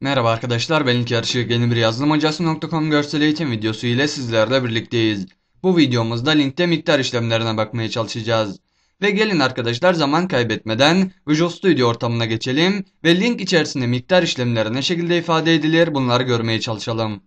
Merhaba arkadaşlar ben İlker Işık yeni bir yazılım hocası.com görsel eğitim videosu ile sizlerle birlikteyiz. Bu videomuzda linkte miktar işlemlerine bakmaya çalışacağız. Ve gelin arkadaşlar zaman kaybetmeden Visual Studio ortamına geçelim ve link içerisinde miktar işlemleri ne şekilde ifade edilir bunları görmeye çalışalım.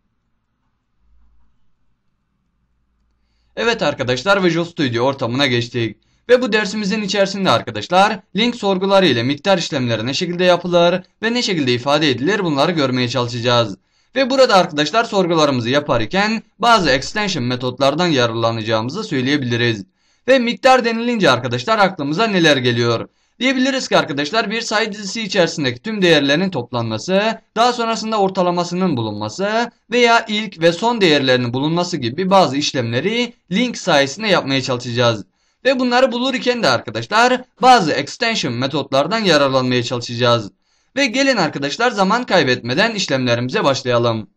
Evet arkadaşlar Visual Studio ortamına geçtik. Ve bu dersimizin içerisinde arkadaşlar link sorguları ile miktar işlemleri ne şekilde yapılır ve ne şekilde ifade edilir bunları görmeye çalışacağız. Ve burada arkadaşlar sorgularımızı yaparken bazı extension metotlardan yararlanacağımızı söyleyebiliriz. Ve miktar denilince arkadaşlar aklımıza neler geliyor? Diyebiliriz ki arkadaşlar bir sayı dizisi içerisindeki tüm değerlerin toplanması, daha sonrasında ortalamasının bulunması veya ilk ve son değerlerinin bulunması gibi bazı işlemleri link sayesinde yapmaya çalışacağız. Ve bunları bulurken de arkadaşlar bazı extension metotlardan yararlanmaya çalışacağız. Ve gelin arkadaşlar zaman kaybetmeden işlemlerimize başlayalım.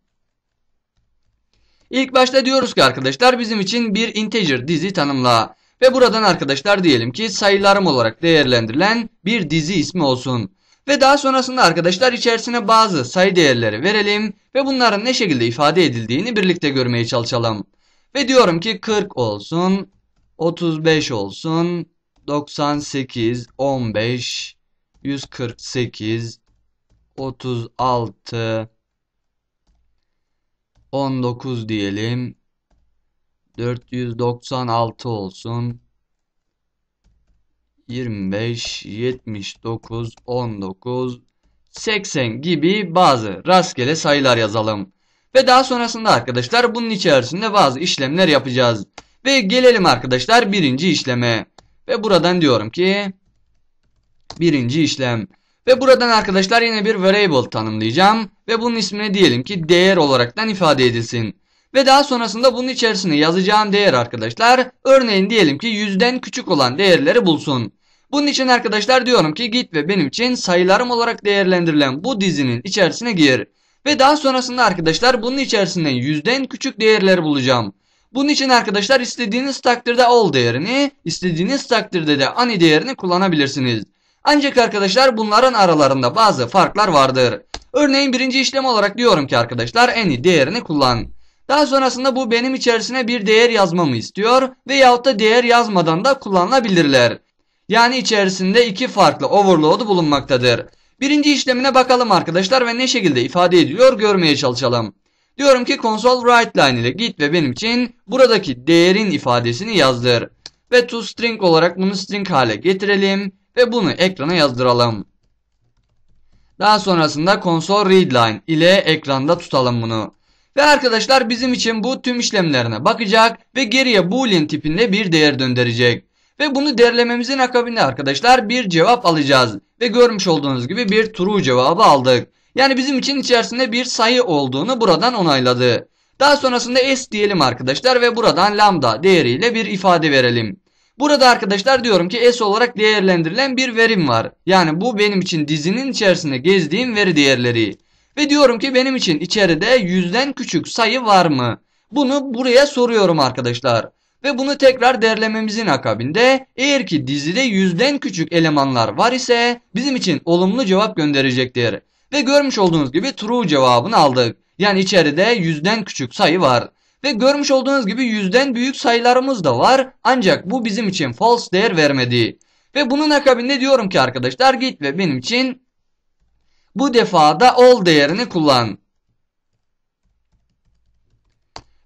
İlk başta diyoruz ki arkadaşlar bizim için bir integer dizi tanımla. Ve buradan arkadaşlar diyelim ki sayılarım olarak değerlendirilen bir dizi ismi olsun. Ve daha sonrasında arkadaşlar içerisine bazı sayı değerleri verelim ve bunların ne şekilde ifade edildiğini birlikte görmeye çalışalım. Ve diyorum ki 40 olsun, 35 olsun. 98, 15, 148, 36, 19 diyelim. 496 olsun. 25, 79, 19, 80 gibi bazı rastgele sayılar yazalım. Ve daha sonrasında arkadaşlar bunun içerisinde bazı işlemler yapacağız. Ve gelelim arkadaşlar birinci işleme. Ve buradan diyorum ki birinci işlem. Ve buradan arkadaşlar yine bir variable tanımlayacağım. Ve bunun ismine diyelim ki değer olaraktan ifade edilsin. Ve daha sonrasında bunun içerisine yazacağım değer arkadaşlar örneğin diyelim ki yüzden küçük olan değerleri bulsun. Bunun için arkadaşlar diyorum ki git ve benim için sayılarım olarak değerlendirilen bu dizinin içerisine gir. Ve daha sonrasında arkadaşlar bunun içerisinden yüzden küçük değerleri bulacağım. Bunun için arkadaşlar istediğiniz takdirde all değerini, istediğiniz takdirde de ani değerini kullanabilirsiniz. Ancak arkadaşlar bunların aralarında bazı farklar vardır. Örneğin birinci işlem olarak diyorum ki arkadaşlar any değerini kullan. Daha sonrasında bu benim içerisine bir değer yazmamı istiyor veyahut da değer yazmadan da kullanılabilirler. Yani içerisinde iki farklı overload bulunmaktadır. Birinci işlemine bakalım arkadaşlar ve ne şekilde ifade ediliyor görmeye çalışalım. Diyorum ki console write line ile git ve benim için buradaki değerin ifadesini yazdır. Ve toString olarak bunu string hale getirelim ve bunu ekrana yazdıralım. Daha sonrasında console read line ile ekranda tutalım bunu. Ve arkadaşlar bizim için bu tüm işlemlerine bakacak ve geriye boolean tipinde bir değer döndürecek. Ve bunu derlememizin akabinde arkadaşlar bir cevap alacağız. Ve görmüş olduğunuz gibi bir true cevabı aldık. Yani bizim için içerisinde bir sayı olduğunu buradan onayladı. Daha sonrasında s diyelim arkadaşlar ve buradan lambda değeriyle bir ifade verelim. Burada arkadaşlar diyorum ki s olarak değerlendirilen bir verim var. Yani bu benim için dizinin içerisinde gezdiğim veri değerleri. Ve diyorum ki benim için içeride yüzden küçük sayı var mı? Bunu buraya soruyorum arkadaşlar. Ve bunu tekrar derlememizin akabinde eğer ki dizide yüzden küçük elemanlar var ise bizim için olumlu cevap gönderecektir. Ve görmüş olduğunuz gibi true cevabını aldık. Yani içeride yüzden küçük sayı var. Ve görmüş olduğunuz gibi yüzden büyük sayılarımız da var. Ancak bu bizim için false değer vermedi. Ve bunun akabinde diyorum ki arkadaşlar git ve benim için bu defa da all değerini kullan.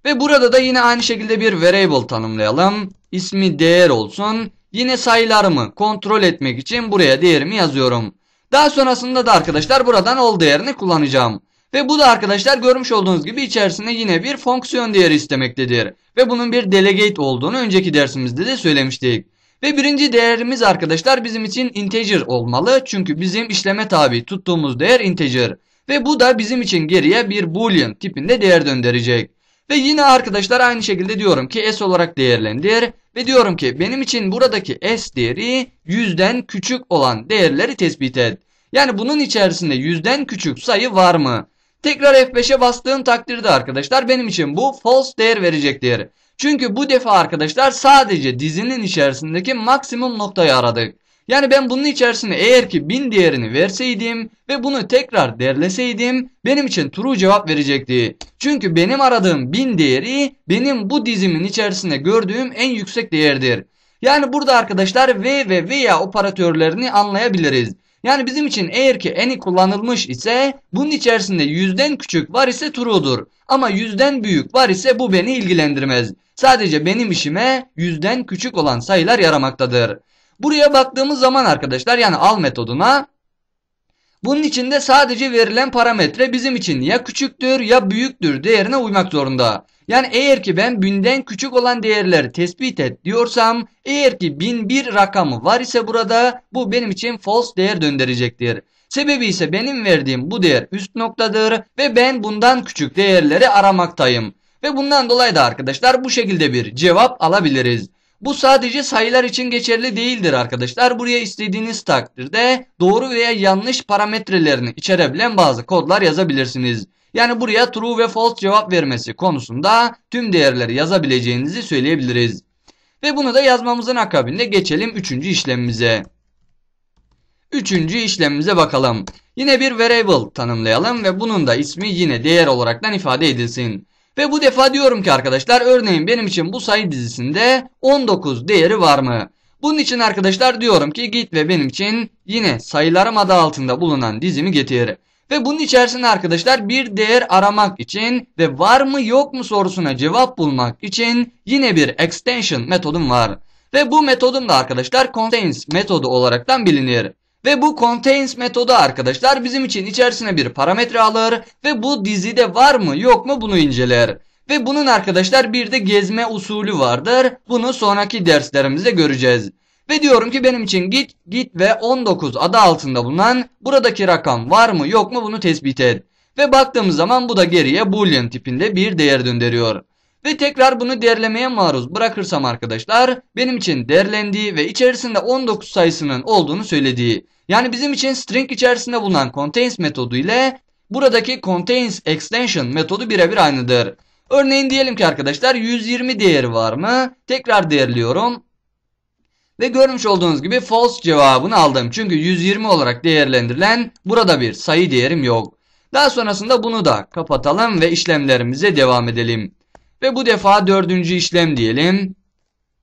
Ve burada da yine aynı şekilde bir variable tanımlayalım. İsmi değer olsun. Yine sayılarımı kontrol etmek için buraya değerimi yazıyorum. Daha sonrasında da arkadaşlar buradan all değerini kullanacağım. Ve bu da arkadaşlar görmüş olduğunuz gibi içerisinde yine bir fonksiyon değeri istemektedir. Ve bunun bir delegate olduğunu önceki dersimizde de söylemiştik. Ve birinci değerimiz arkadaşlar bizim için integer olmalı. Çünkü bizim işleme tabi tuttuğumuz değer integer. Ve bu da bizim için geriye bir boolean tipinde değer döndürecek. Ve yine arkadaşlar aynı şekilde diyorum ki s olarak değerlendir. Ve diyorum ki benim için buradaki s değeri yüzden küçük olan değerleri tespit et. Yani bunun içerisinde yüzden küçük sayı var mı? Tekrar F5'e bastığım takdirde arkadaşlar benim için bu false değer verecektir. Çünkü bu defa arkadaşlar sadece dizinin içerisindeki maksimum noktayı aradık. Yani ben bunun içerisine eğer ki 1000 değerini verseydim ve bunu tekrar derleseydim benim için true cevap verecekti. Çünkü benim aradığım 1000 değeri benim bu dizimin içerisinde gördüğüm en yüksek değerdir. Yani burada arkadaşlar ve ve veya operatörlerini anlayabiliriz. Yani bizim için eğer ki any kullanılmış ise bunun içerisinde yüzden küçük var ise true'dur. Ama yüzden büyük var ise bu beni ilgilendirmez. Sadece benim işime yüzden küçük olan sayılar yaramaktadır. Buraya baktığımız zaman arkadaşlar yani al metoduna bunun içinde sadece verilen parametre bizim için ya küçüktür ya büyüktür değerine uymak zorunda. Yani eğer ki ben binden küçük olan değerleri tespit et diyorsam eğer ki 1001 rakamı var ise burada bu benim için false değer döndürecektir. Sebebi ise benim verdiğim bu değer üst noktadır ve ben bundan küçük değerleri aramaktayım. Ve bundan dolayı da arkadaşlar bu şekilde bir cevap alabiliriz. Bu sadece sayılar için geçerli değildir arkadaşlar. Buraya istediğiniz takdirde doğru veya yanlış parametrelerini içerebilen bazı kodlar yazabilirsiniz. Yani buraya true ve false cevap vermesi konusunda tüm değerleri yazabileceğinizi söyleyebiliriz. Ve bunu da yazmamızın akabinde geçelim 3. işlemimize. Üçüncü işlemimize bakalım. Yine bir variable tanımlayalım ve bunun da ismi yine değer olaraktan ifade edilsin. Ve bu defa diyorum ki arkadaşlar örneğin benim için bu sayı dizisinde 19 değeri var mı? Bunun için arkadaşlar diyorum ki git ve benim için yine sayılarım adı altında bulunan dizimi getir. Ve bunun içerisinde arkadaşlar bir değer aramak için ve var mı yok mu sorusuna cevap bulmak için yine bir extension metodum var. Ve bu metodum da arkadaşlar contains metodu olaraktan bilinir. Ve bu contains metodu arkadaşlar bizim için içerisine bir parametre alır ve bu dizide var mı yok mu bunu inceler. Ve bunun arkadaşlar bir de gezme usulü vardır. Bunu sonraki derslerimizde göreceğiz. Ve diyorum ki benim için git git ve 19 adı altında bulunan buradaki rakam var mı yok mu bunu tespit et. Ve baktığımız zaman bu da geriye boolean tipinde bir değer döndürüyor. Ve tekrar bunu derlemeye maruz bırakırsam arkadaşlar benim için derlendiği ve içerisinde 19 sayısının olduğunu söylediği. Yani bizim için string içerisinde bulunan contains metodu ile buradaki contains extension metodu birebir aynıdır. Örneğin diyelim ki arkadaşlar 120 değeri var mı? Tekrar değerliyorum. Ve görmüş olduğunuz gibi false cevabını aldım. Çünkü 120 olarak değerlendirilen burada bir sayı değerim yok. Daha sonrasında bunu da kapatalım ve işlemlerimize devam edelim. Ve bu defa dördüncü işlem diyelim.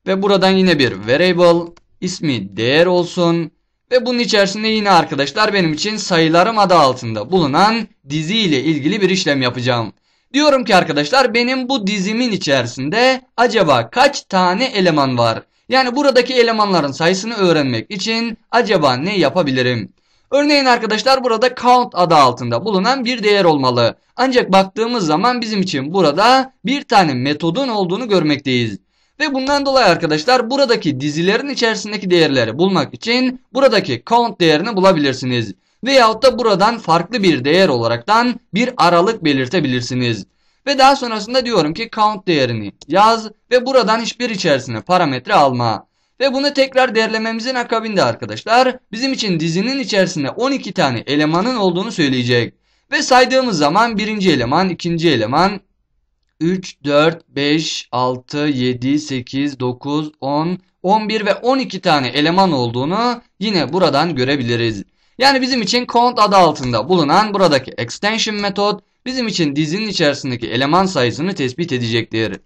Ve buradan yine bir variable ismi değer olsun. Ve bunun içerisinde yine arkadaşlar benim için sayılarım adı altında bulunan dizi ile ilgili bir işlem yapacağım. Diyorum ki arkadaşlar benim bu dizimin içerisinde acaba kaç tane eleman var? Yani buradaki elemanların sayısını öğrenmek için acaba ne yapabilirim? Örneğin arkadaşlar burada count adı altında bulunan bir değer olmalı. Ancak baktığımız zaman bizim için burada bir tane metodun olduğunu görmekteyiz. Ve bundan dolayı arkadaşlar buradaki dizilerin içerisindeki değerleri bulmak için buradaki count değerini bulabilirsiniz. Veyahut da buradan farklı bir değer olaraktan bir aralık belirtebilirsiniz. Ve daha sonrasında diyorum ki count değerini yaz ve buradan hiçbir içerisine parametre alma. Ve bunu tekrar derlememizin akabinde arkadaşlar bizim için dizinin içerisinde 12 tane elemanın olduğunu söyleyecek. Ve saydığımız zaman birinci eleman, ikinci eleman 3, 4, 5, 6, 7, 8, 9, 10, 11 ve 12 tane eleman olduğunu yine buradan görebiliriz. Yani bizim için count adı altında bulunan buradaki extension metot bizim için dizinin içerisindeki eleman sayısını tespit edecektir.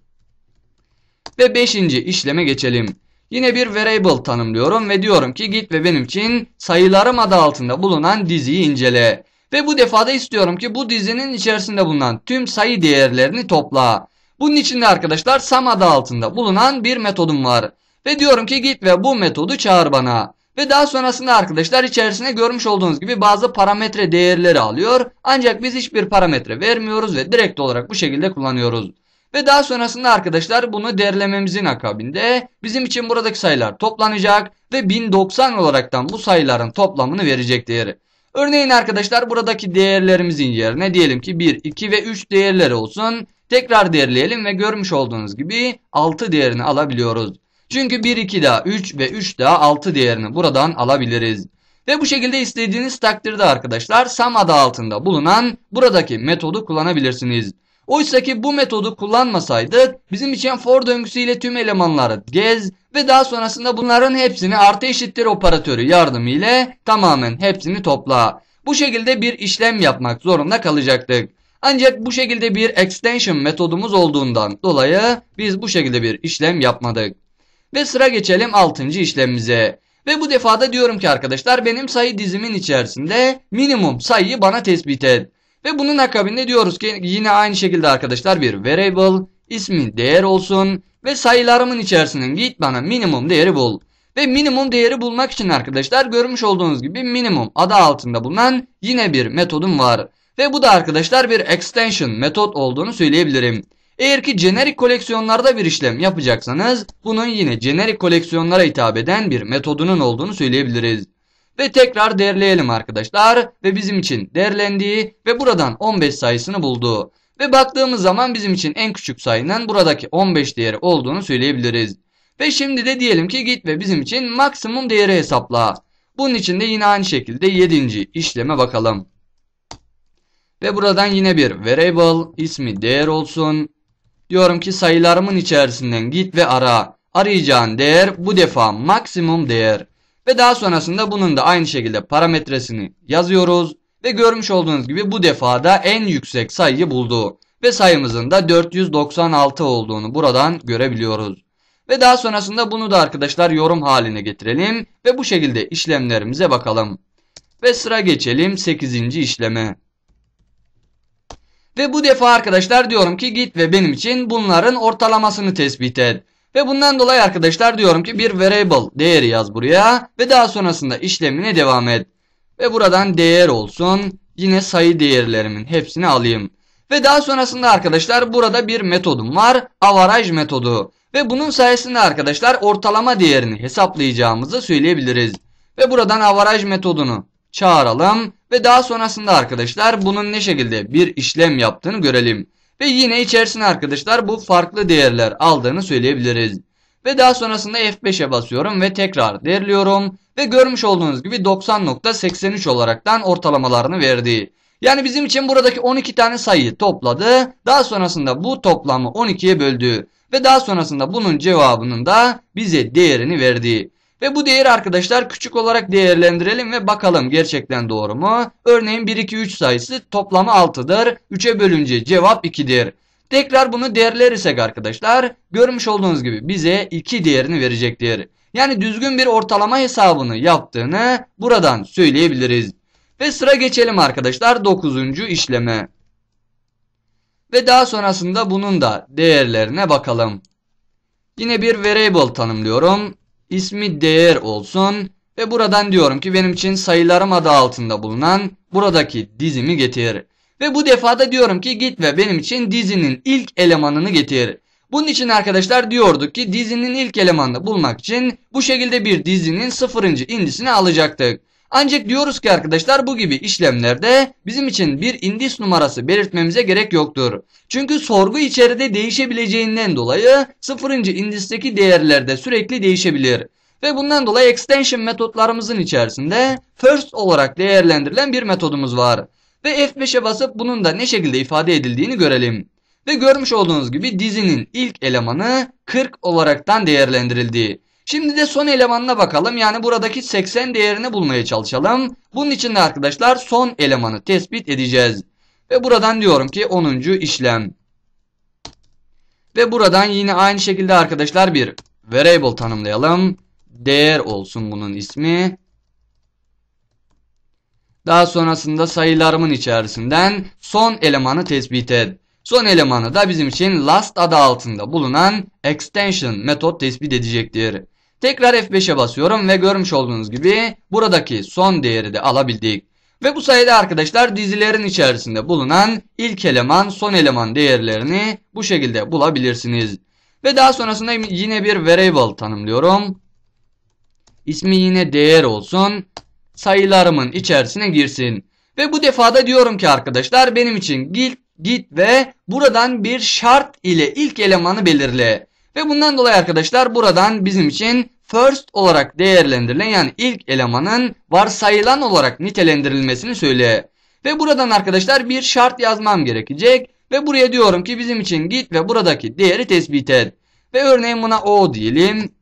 Ve 5. işleme geçelim. Yine bir variable tanımlıyorum ve diyorum ki git ve benim için sayılarım adı altında bulunan diziyi incele. Ve bu defada istiyorum ki bu dizinin içerisinde bulunan tüm sayı değerlerini topla. Bunun için de arkadaşlar sum adı altında bulunan bir metodum var. Ve diyorum ki git ve bu metodu çağır bana. Ve daha sonrasında arkadaşlar içerisine görmüş olduğunuz gibi bazı parametre değerleri alıyor. Ancak biz hiçbir parametre vermiyoruz ve direkt olarak bu şekilde kullanıyoruz. Ve daha sonrasında arkadaşlar bunu derlememizin akabinde bizim için buradaki sayılar toplanacak ve 1090 olaraktan bu sayıların toplamını verecektir. Örneğin arkadaşlar buradaki değerlerimizin yerine diyelim ki 1, 2 ve 3 değerleri olsun. Tekrar değerleyelim ve görmüş olduğunuz gibi 6 değerini alabiliyoruz. Çünkü 1, 2 daha 3 ve 3 daha 6 değerini buradan alabiliriz. Ve bu şekilde istediğiniz takdirde arkadaşlar SAM adı altında bulunan buradaki metodu kullanabilirsiniz. Oysa ki bu metodu kullanmasaydık bizim için for döngüsüyle tüm elemanları gez ve daha sonrasında bunların hepsini artı eşittir operatörü yardımıyla tamamen hepsini topla. Bu şekilde bir işlem yapmak zorunda kalacaktık. Ancak bu şekilde bir extension metodumuz olduğundan dolayı biz bu şekilde bir işlem yapmadık. Ve sıra geçelim 6. işlemimize. Ve bu defada diyorum ki arkadaşlar benim sayı dizimin içerisinde minimum sayıyı bana tespit et. Ve bunun akabinde diyoruz ki yine aynı şekilde arkadaşlar bir variable ismi değer olsun ve sayılarımın içerisinden git bana minimum değeri bul. Ve minimum değeri bulmak için arkadaşlar görmüş olduğunuz gibi minimum adı altında bulunan yine bir metodum var. Ve bu da arkadaşlar bir extension metot olduğunu söyleyebilirim. Eğer ki jenerik koleksiyonlarda bir işlem yapacaksanız bunun yine jenerik koleksiyonlara hitap eden bir metodunun olduğunu söyleyebiliriz. Ve tekrar değerleyelim arkadaşlar ve bizim için değerlendiği ve buradan 15 sayısını buldu. Ve baktığımız zaman bizim için en küçük sayının buradaki 15 değeri olduğunu söyleyebiliriz. Ve şimdi de diyelim ki git ve bizim için maksimum değeri hesapla. Bunun için de yine aynı şekilde 7. işleme bakalım. Ve buradan yine bir variable ismi değer olsun. Diyorum ki sayılarımın içerisinden git ve ara. Arayacağın değer bu defa maksimum değer. Ve daha sonrasında bunun da aynı şekilde parametresini yazıyoruz. Ve görmüş olduğunuz gibi bu defada en yüksek sayıyı buldu. Ve sayımızın da 496 olduğunu buradan görebiliyoruz. Ve daha sonrasında bunu da arkadaşlar yorum haline getirelim. Ve bu şekilde işlemlerimize bakalım. Ve sıra geçelim 8. işleme. Ve bu defa arkadaşlar diyorum ki git ve benim için bunların ortalamasını tespit et. Ve bundan dolayı arkadaşlar diyorum ki bir variable değeri yaz buraya ve daha sonrasında işlemine devam et. Ve buradan değer olsun. Yine sayı değerlerimin hepsini alayım. Ve daha sonrasında arkadaşlar burada bir metodum var. Average metodu. Ve bunun sayesinde arkadaşlar ortalama değerini hesaplayacağımızı söyleyebiliriz. Ve buradan average metodunu çağıralım ve daha sonrasında arkadaşlar bunun ne şekilde bir işlem yaptığını görelim. Ve yine içerisine arkadaşlar bu farklı değerler aldığını söyleyebiliriz. Ve daha sonrasında F5'e basıyorum ve tekrar değerliyorum. Ve görmüş olduğunuz gibi 90.83 olaraktan ortalamalarını verdi. Yani bizim için buradaki 12 tane sayıyı topladı. Daha sonrasında bu toplamı 12'ye böldü. Ve daha sonrasında bunun cevabının da bize değerini verdi. Ve bu değeri arkadaşlar küçük olarak değerlendirelim ve bakalım gerçekten doğru mu? Örneğin 1, 2, 3 sayısı toplamı 6'dır. 3'e bölünce cevap 2'dir. Tekrar bunu değerlersek arkadaşlar görmüş olduğunuz gibi bize 2 değerini verecektir. Yani düzgün bir ortalama hesabını yaptığını buradan söyleyebiliriz. Ve sıra geçelim arkadaşlar 9. işleme. Ve daha sonrasında bunun da değerlerine bakalım. Yine bir variable tanımlıyorum ismi değer olsun ve buradan diyorum ki benim için sayılarım adı altında bulunan buradaki dizimi getir. Ve bu defada diyorum ki git ve benim için dizinin ilk elemanını getir. Bunun için arkadaşlar diyorduk ki dizinin ilk elemanını bulmak için bu şekilde bir dizinin sıfırıncı indisini alacaktık. Ancak diyoruz ki arkadaşlar bu gibi işlemlerde bizim için bir indis numarası belirtmemize gerek yoktur. Çünkü sorgu içeride değişebileceğinden dolayı sıfırıncı indisteki değerler de sürekli değişebilir. Ve bundan dolayı extension metotlarımızın içerisinde first olarak değerlendirilen bir metodumuz var. Ve F5'e basıp bunun da ne şekilde ifade edildiğini görelim. Ve görmüş olduğunuz gibi dizinin ilk elemanı 40 olaraktan değerlendirildi. Şimdi de son elemanına bakalım. Yani buradaki 80 değerini bulmaya çalışalım. Bunun için de arkadaşlar son elemanı tespit edeceğiz. Ve buradan diyorum ki 10. işlem. Ve buradan yine aynı şekilde arkadaşlar bir variable tanımlayalım. Değer olsun bunun ismi. Daha sonrasında sayılarımın içerisinden son elemanı tespit et. Son elemanı da bizim için last adı altında bulunan extension metot tespit edecektir. Tekrar F5'e basıyorum ve görmüş olduğunuz gibi buradaki son değeri de alabildik. Ve bu sayede arkadaşlar dizilerin içerisinde bulunan ilk eleman son eleman değerlerini bu şekilde bulabilirsiniz. Ve daha sonrasında yine bir variable tanımlıyorum. İsmi yine değer olsun. Sayılarımın içerisine girsin. Ve bu defada diyorum ki arkadaşlar benim için git, git ve buradan bir şart ile ilk elemanı belirle. Ve bundan dolayı arkadaşlar buradan bizim için first olarak değerlendirilen yani ilk elemanın varsayılan olarak nitelendirilmesini söyle. Ve buradan arkadaşlar bir şart yazmam gerekecek. Ve buraya diyorum ki bizim için git ve buradaki değeri tespit et. Ve örneğin buna O diyelim.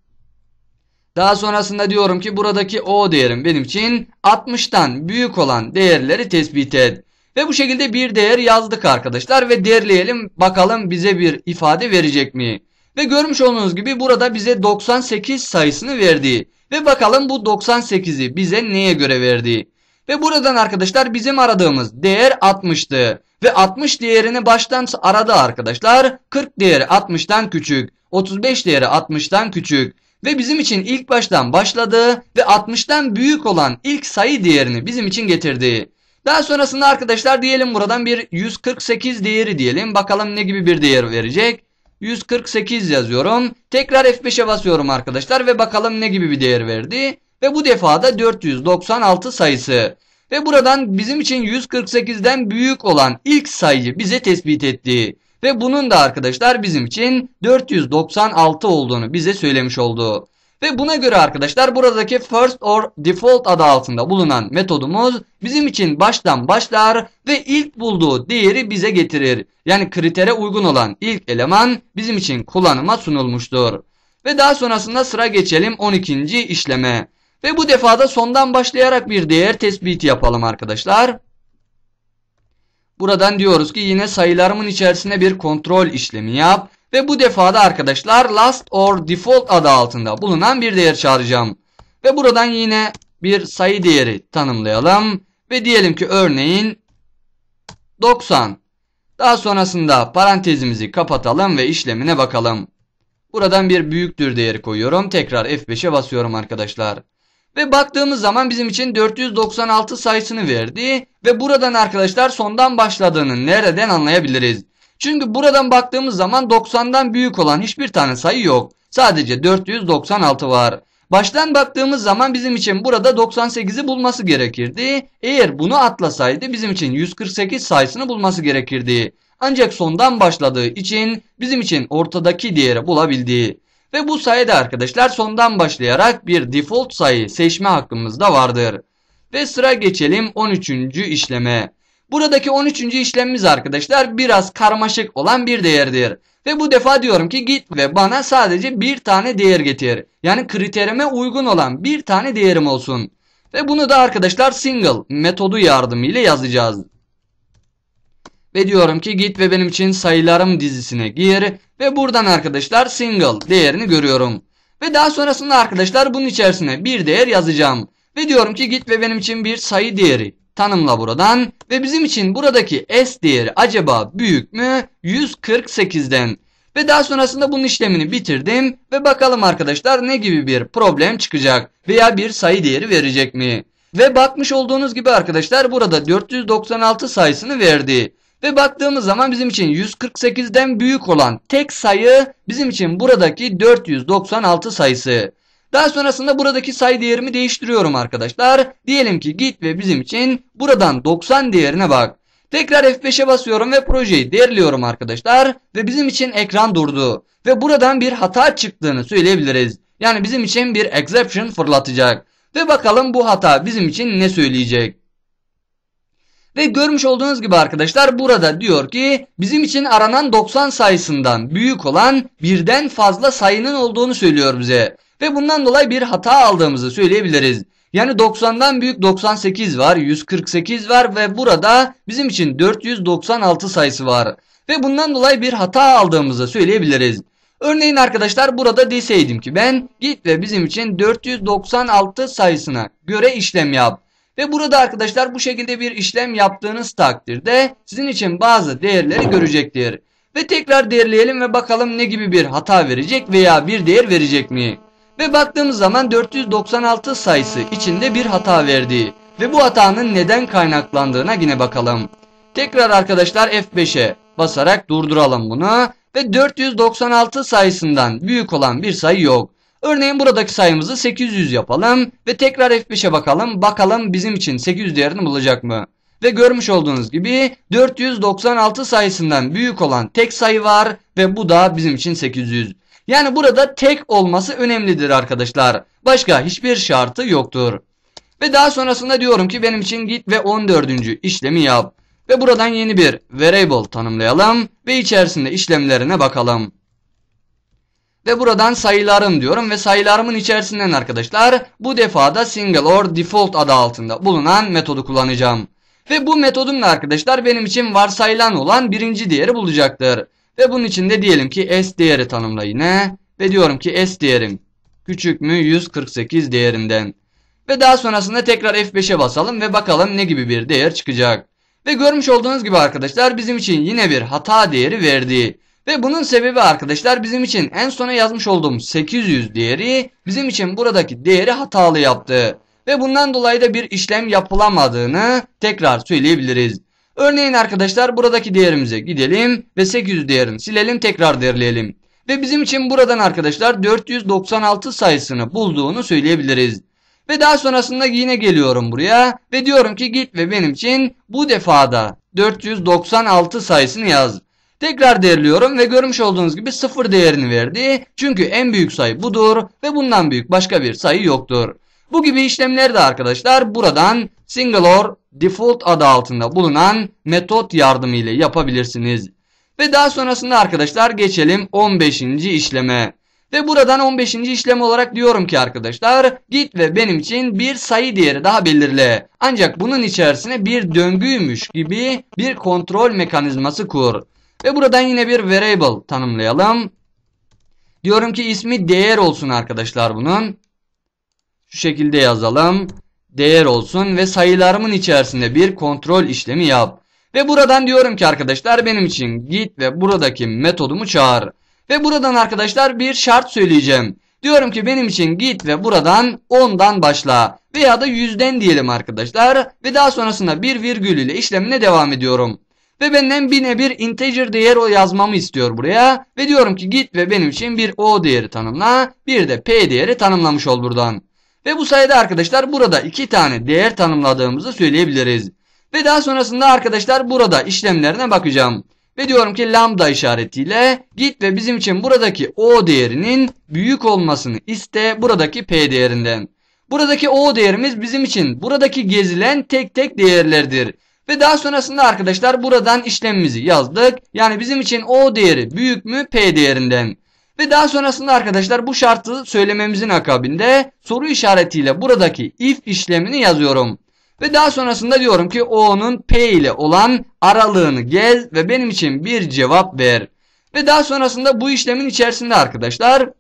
Daha sonrasında diyorum ki buradaki O değerim benim için 60'tan büyük olan değerleri tespit et. Ve bu şekilde bir değer yazdık arkadaşlar ve derleyelim bakalım bize bir ifade verecek mi? Ve görmüş olduğunuz gibi burada bize 98 sayısını verdi. Ve bakalım bu 98'i bize neye göre verdi? Ve buradan arkadaşlar bizim aradığımız değer 60'tı. Ve 60 değerini baştan aradı arkadaşlar. 40 değeri 60'tan küçük. 35 değeri 60'tan küçük. Ve bizim için ilk baştan başladı ve 60'tan büyük olan ilk sayı değerini bizim için getirdi. Daha sonrasında arkadaşlar diyelim buradan bir 148 değeri diyelim. Bakalım ne gibi bir değer verecek. 148 yazıyorum. Tekrar F5'e basıyorum arkadaşlar ve bakalım ne gibi bir değer verdi. Ve bu defa da 496 sayısı. Ve buradan bizim için 148'den büyük olan ilk sayıyı bize tespit etti. Ve bunun da arkadaşlar bizim için 496 olduğunu bize söylemiş oldu. Ve buna göre arkadaşlar buradaki first or default adı altında bulunan metodumuz bizim için baştan başlar ve ilk bulduğu değeri bize getirir. Yani kritere uygun olan ilk eleman bizim için kullanıma sunulmuştur. Ve daha sonrasında sıra geçelim 12. işleme. Ve bu defada sondan başlayarak bir değer tespiti yapalım arkadaşlar. Buradan diyoruz ki yine sayılarımın içerisinde bir kontrol işlemi yap. Ve bu defada arkadaşlar last or default adı altında bulunan bir değer çağıracağım. Ve buradan yine bir sayı değeri tanımlayalım. Ve diyelim ki örneğin 90. Daha sonrasında parantezimizi kapatalım ve işlemine bakalım. Buradan bir büyüktür değeri koyuyorum. Tekrar F5'e basıyorum arkadaşlar. Ve baktığımız zaman bizim için 496 sayısını verdi. Ve buradan arkadaşlar sondan başladığını nereden anlayabiliriz? Çünkü buradan baktığımız zaman 90'dan büyük olan hiçbir tane sayı yok. Sadece 496 var. Baştan baktığımız zaman bizim için burada 98'i bulması gerekirdi. Eğer bunu atlasaydı bizim için 148 sayısını bulması gerekirdi. Ancak sondan başladığı için bizim için ortadaki değeri bulabildi. Ve bu sayıda arkadaşlar sondan başlayarak bir default sayı seçme hakkımız da vardır. Ve sıra geçelim 13. işleme. Buradaki 13. işlemimiz arkadaşlar biraz karmaşık olan bir değerdir. Ve bu defa diyorum ki git ve bana sadece bir tane değer getir. Yani kriterime uygun olan bir tane değerim olsun. Ve bunu da arkadaşlar single metodu yardımıyla yazacağız. Ve diyorum ki git ve benim için sayılarım dizisine gir. Ve buradan arkadaşlar single değerini görüyorum. Ve daha sonrasında arkadaşlar bunun içerisine bir değer yazacağım. Ve diyorum ki git ve benim için bir sayı değeri tanımla buradan. Ve bizim için buradaki S değeri acaba büyük mü? 148'den. Ve daha sonrasında bunun işlemini bitirdim. Ve bakalım arkadaşlar ne gibi bir problem çıkacak. Veya bir sayı değeri verecek mi? Ve bakmış olduğunuz gibi arkadaşlar burada 496 sayısını verdi. Ve baktığımız zaman bizim için 148'den büyük olan tek sayı bizim için buradaki 496 sayısı. Daha sonrasında buradaki sayı değerimi değiştiriyorum arkadaşlar. Diyelim ki git ve bizim için buradan 90 değerine bak. Tekrar F5'e basıyorum ve projeyi derliyorum arkadaşlar. Ve bizim için ekran durdu. Ve buradan bir hata çıktığını söyleyebiliriz. Yani bizim için bir exception fırlatacak. Ve bakalım bu hata bizim için ne söyleyecek. Ve görmüş olduğunuz gibi arkadaşlar burada diyor ki bizim için aranan 90 sayısından büyük olan birden fazla sayının olduğunu söylüyor bize. Ve bundan dolayı bir hata aldığımızı söyleyebiliriz. Yani 90'dan büyük 98 var, 148 var ve burada bizim için 496 sayısı var. Ve bundan dolayı bir hata aldığımızı söyleyebiliriz. Örneğin arkadaşlar burada deseydim ki ben git ve bizim için 496 sayısına göre işlem yap. Ve burada arkadaşlar bu şekilde bir işlem yaptığınız takdirde sizin için bazı değerleri görecektir. Ve tekrar değerleyelim ve bakalım ne gibi bir hata verecek veya bir değer verecek mi? Ve baktığımız zaman 496 sayısı içinde bir hata verdi. Ve bu hatanın neden kaynaklandığına yine bakalım. Tekrar arkadaşlar F5'e basarak durduralım bunu. Ve 496 sayısından büyük olan bir sayı yok. Örneğin buradaki sayımızı 800 yapalım ve tekrar F5'e bakalım. Bakalım bizim için 800 değerini bulacak mı? Ve görmüş olduğunuz gibi 496 sayısından büyük olan tek sayı var ve bu da bizim için 800. Yani burada tek olması önemlidir arkadaşlar. Başka hiçbir şartı yoktur. Ve daha sonrasında diyorum ki benim için git ve 14. işlemi yap. Ve buradan yeni bir variable tanımlayalım ve içerisinde işlemlerine bakalım. Ve buradan sayılarım diyorum ve sayılarımın içerisinden arkadaşlar bu defada single or default adı altında bulunan metodu kullanacağım. Ve bu metodumla arkadaşlar benim için varsayılan olan birinci değeri bulacaktır. Ve bunun için de diyelim ki s değeri tanımla yine. Ve diyorum ki s değerim küçük mü 148 değerinden. Ve daha sonrasında tekrar F5'e basalım ve bakalım ne gibi bir değer çıkacak. Ve görmüş olduğunuz gibi arkadaşlar bizim için yine bir hata değeri verdi. Ve bunun sebebi arkadaşlar bizim için en sona yazmış olduğum 800 değeri bizim için buradaki değeri hatalı yaptı. Ve bundan dolayı da bir işlem yapılamadığını tekrar söyleyebiliriz. Örneğin arkadaşlar buradaki değerimize gidelim ve 800 değerini silelim tekrar derleyelim. Ve bizim için buradan arkadaşlar 496 sayısını bulduğunu söyleyebiliriz. Ve daha sonrasında yine geliyorum buraya ve diyorum ki git ve benim için bu defada 496 sayısını yaz. Tekrar değerliyorum ve görmüş olduğunuz gibi sıfır değerini verdi. Çünkü en büyük sayı budur ve bundan büyük başka bir sayı yoktur. Bu gibi işlemleri de arkadaşlar buradan single or default adı altında bulunan metot yardımıyla yapabilirsiniz. Ve daha sonrasında arkadaşlar geçelim 15. işleme. Ve buradan 15. işlem olarak diyorum ki arkadaşlar git ve benim için bir sayı değeri daha belirle. Ancak bunun içerisine bir döngüymüş gibi bir kontrol mekanizması kur. Ve buradan yine bir variable tanımlayalım. Diyorum ki ismi değer olsun arkadaşlar bunun. Şu şekilde yazalım. Değer olsun ve sayılarımın içerisinde bir kontrol işlemi yap. Ve buradan diyorum ki arkadaşlar benim için git ve buradaki metodumu çağır. Ve buradan arkadaşlar bir şart söyleyeceğim. Diyorum ki benim için git ve buradan 10'dan başla. Veya da 100'den diyelim arkadaşlar. Ve daha sonrasında bir virgül ile işlemine devam ediyorum. Ve benden bine bir integer değer o yazmamı istiyor buraya. Ve diyorum ki git ve benim için bir o değeri tanımla. Bir de p değeri tanımlamış ol buradan. Ve bu sayede arkadaşlar burada iki tane değer tanımladığımızı söyleyebiliriz. Ve daha sonrasında arkadaşlar burada işlemlerine bakacağım. Ve diyorum ki lambda işaretiyle git ve bizim için buradaki o değerinin büyük olmasını iste buradaki p değerinden. Buradaki o değerimiz bizim için buradaki gezilen tek tek değerlerdir. Ve daha sonrasında arkadaşlar buradan işlemimizi yazdık. Yani bizim için o değeri büyük mü p değerinden. Ve daha sonrasında arkadaşlar bu şartı söylememizin akabinde soru işaretiyle buradaki if işlemini yazıyorum. Ve daha sonrasında diyorum ki o'nun p ile olan aralığını gez ve benim için bir cevap ver. Ve daha sonrasında bu işlemin içerisinde arkadaşlar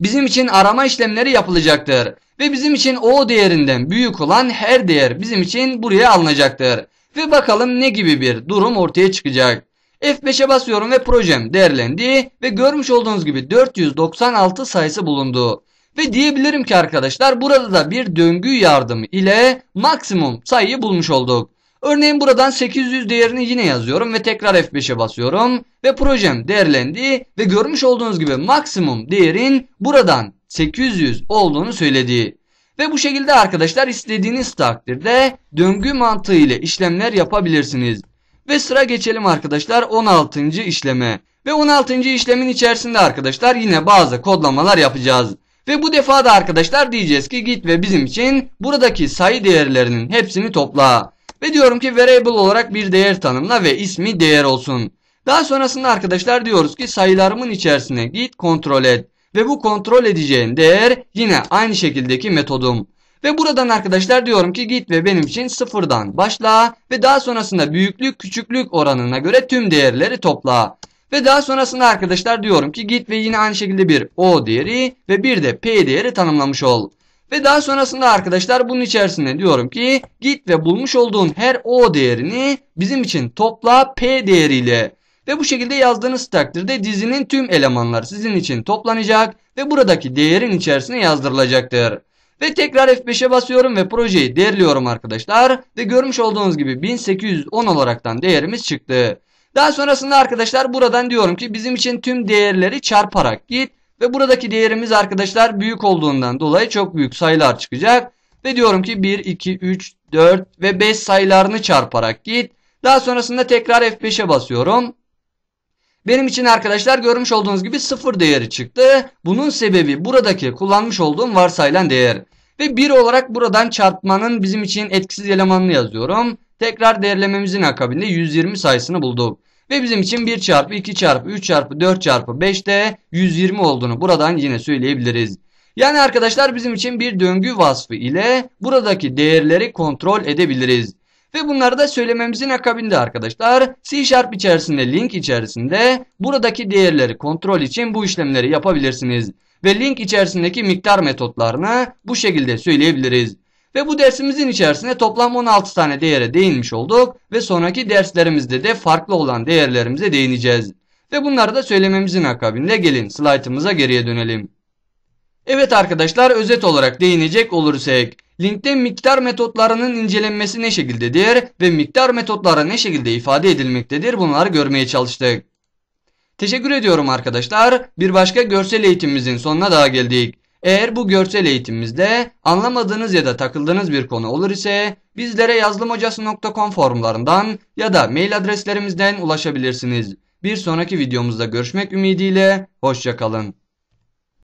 bizim için arama işlemleri yapılacaktır. Ve bizim için o değerinden büyük olan her değer bizim için buraya alınacaktır. Ve bakalım ne gibi bir durum ortaya çıkacak. F5'e basıyorum ve projem değerlendi ve görmüş olduğunuz gibi 496 sayısı bulundu. Ve diyebilirim ki arkadaşlar burada da bir döngü yardımı ile maksimum sayıyı bulmuş olduk. Örneğin buradan 800 değerini yine yazıyorum ve tekrar F5'e basıyorum ve projem değerlendi ve görmüş olduğunuz gibi maksimum değerin buradan 800 olduğunu söyledi. Ve bu şekilde arkadaşlar istediğiniz takdirde döngü mantığı ile işlemler yapabilirsiniz. Ve sıra geçelim arkadaşlar 16. işleme. Ve 16. işlemin içerisinde arkadaşlar yine bazı kodlamalar yapacağız. Ve bu defa da arkadaşlar diyeceğiz ki git ve bizim için buradaki sayı değerlerinin hepsini topla. Ve diyorum ki variable olarak bir değer tanımla ve ismi değer olsun. Daha sonrasında arkadaşlar diyoruz ki sayılarımın içerisine git kontrol et. Ve bu kontrol edeceğin değer yine aynı şekildeki metodum. Ve buradan arkadaşlar diyorum ki git ve benim için sıfırdan başla ve daha sonrasında büyüklük küçüklük oranına göre tüm değerleri topla. Ve daha sonrasında arkadaşlar diyorum ki git ve yine aynı şekilde bir O değeri ve bir de P değeri tanımlamış ol. Ve daha sonrasında arkadaşlar bunun içerisinde diyorum ki git ve bulmuş olduğun her O değerini bizim için topla P değeriyle. Ve bu şekilde yazdığınız takdirde dizinin tüm elemanları sizin için toplanacak ve buradaki değerin içerisine yazdırılacaktır. Ve tekrar F5'e basıyorum ve projeyi değerliyorum arkadaşlar. Ve görmüş olduğunuz gibi 1810 olaraktan değerimiz çıktı. Daha sonrasında arkadaşlar buradan diyorum ki bizim için tüm değerleri çarparak git. Ve buradaki değerimiz arkadaşlar büyük olduğundan dolayı çok büyük sayılar çıkacak. Ve diyorum ki 1, 2, 3, 4 ve 5 sayılarını çarparak git. Daha sonrasında tekrar F5'e basıyorum. Benim için arkadaşlar görmüş olduğunuz gibi sıfır değeri çıktı. Bunun sebebi buradaki kullanmış olduğum varsayılan değer. Ve 1 olarak buradan çarpmanın bizim için etkisiz elemanını yazıyorum. Tekrar değerlememizin akabinde 120 sayısını bulduk. Ve bizim için 1 çarpı 2 çarpı 3 çarpı 4 çarpı 5'te 120 olduğunu buradan yine söyleyebiliriz. Yani arkadaşlar bizim için bir döngü vasfı ile buradaki değerleri kontrol edebiliriz. Ve bunları da söylememizin akabinde arkadaşlar C Sharp içerisinde link içerisinde buradaki değerleri kontrol için bu işlemleri yapabilirsiniz. Ve link içerisindeki miktar metotlarını bu şekilde söyleyebiliriz. Ve bu dersimizin içerisinde toplam 16 tane değere değinmiş olduk ve sonraki derslerimizde de farklı olan değerlerimize değineceğiz. Ve bunları da söylememizin akabinde gelin slaytımıza geriye dönelim. Evet arkadaşlar özet olarak değinecek olursak linkte miktar metotlarının incelenmesi ne şekildedir ve miktar metotları ne şekilde ifade edilmektedir bunları görmeye çalıştık. Teşekkür ediyorum arkadaşlar. Bir başka görsel eğitimimizin sonuna daha geldik. Eğer bu görsel eğitimimizde anlamadığınız ya da takıldığınız bir konu olur ise bizlere yazılımhocası.com forumlarından ya da mail adreslerimizden ulaşabilirsiniz. Bir sonraki videomuzda görüşmek ümidiyle hoşçakalın.